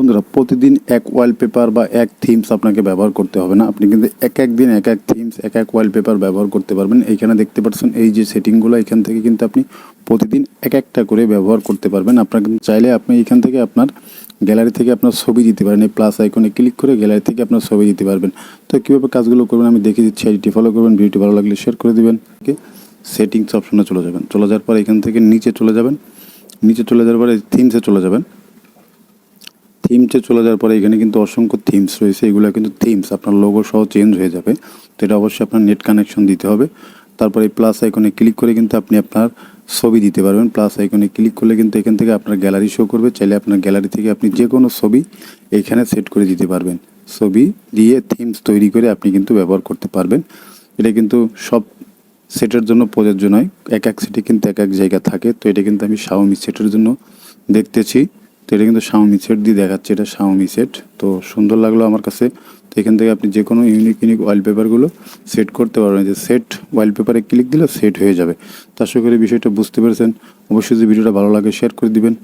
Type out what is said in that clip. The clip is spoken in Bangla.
বন্ধুরা, প্রতিদিন এক ওয়ালপেপার বা এক থিমস আপনাকে ব্যবহার করতে হবে না। আপনি কিন্তু এক এক দিন এক এক থিমস এক এক ওয়ালপেপার ব্যবহার করতে পারবেন। এইখানে দেখতে পাচ্ছেন, এই যে সেটিংগুলো এখান থেকে কিন্তু আপনি প্রতিদিন এক একটা করে ব্যবহার করতে পারবেন। আপনার কিন্তু চাইলে আপনি এখান থেকে আপনার গ্যালারি থেকে আপনার ছবি দিতে পারেন। এই প্লাস আইকনে ক্লিক করে গ্যালারি থেকে আপনার ছবি দিতে পারবেন। তো কীভাবে কাজগুলো করবেন, আমি দেখিয়ে দিচ্ছি। আইডিটি ফলো করবেন ভিডিওটি ভালো লাগলে শেয়ার করে দিবেন। সেটিংস অপশনে চলে যাবেন। চলে যাওয়ার পর এখান থেকে নিচে চলে যাবেন। নিচে চলে যাওয়ার পরে থিমসে চলে যাবেন। থিমসে চলে যাওয়ার পরে এখানে কিন্তু অসংখ্য থিমস রয়েছে। এগুলো কিন্তু থিমস আপনার লোগো সহ চেঞ্জ হয়ে যাবে। তো এটা অবশ্যই আপনার নেট কানেকশন দিতে হবে। তারপরে প্লাস আইকনে ক্লিক করে কিন্তু আপনি আপনার ছবি দিতে পারবেন। প্লাস আইকনে ক্লিক করলে কিন্তু এখান থেকে আপনার গ্যালারি শো করবে। চাইলে আপনার গ্যালারি থেকে আপনি যে কোনো ছবি এইখানে সেট করে দিতে পারবেন। ছবি দিয়ে থিমস তৈরি করে আপনি কিন্তু ব্যবহার করতে পারবেন। এটা কিন্তু সব সেটের জন্য প্রযোজ্য নয়। এক এক সেটে কিন্তু এক এক জায়গা থাকে। তো এটা কিন্তু আমি শাওমি সেটের জন্য দেখতেছি। তো এটা কিন্তু শাওমি সেট দিয়ে দেখাচ্ছে, এটা শাওমি সেট তো সুন্দর লাগল আমার কাছে। তো এখান থেকে আপনি যে কোনো ইউনিক ইউনিক ওয়ালপেপারগুলো সেট করতে পারবেন। যে সেট ওয়ালপেপারে ক্লিক দিলে সেট হয়ে যাবে। তো করি বিষয়টা বুঝতে পেরেছেন। অবশ্যই যদি ভিডিওটা ভালো লাগে শেয়ার করে দিবেন।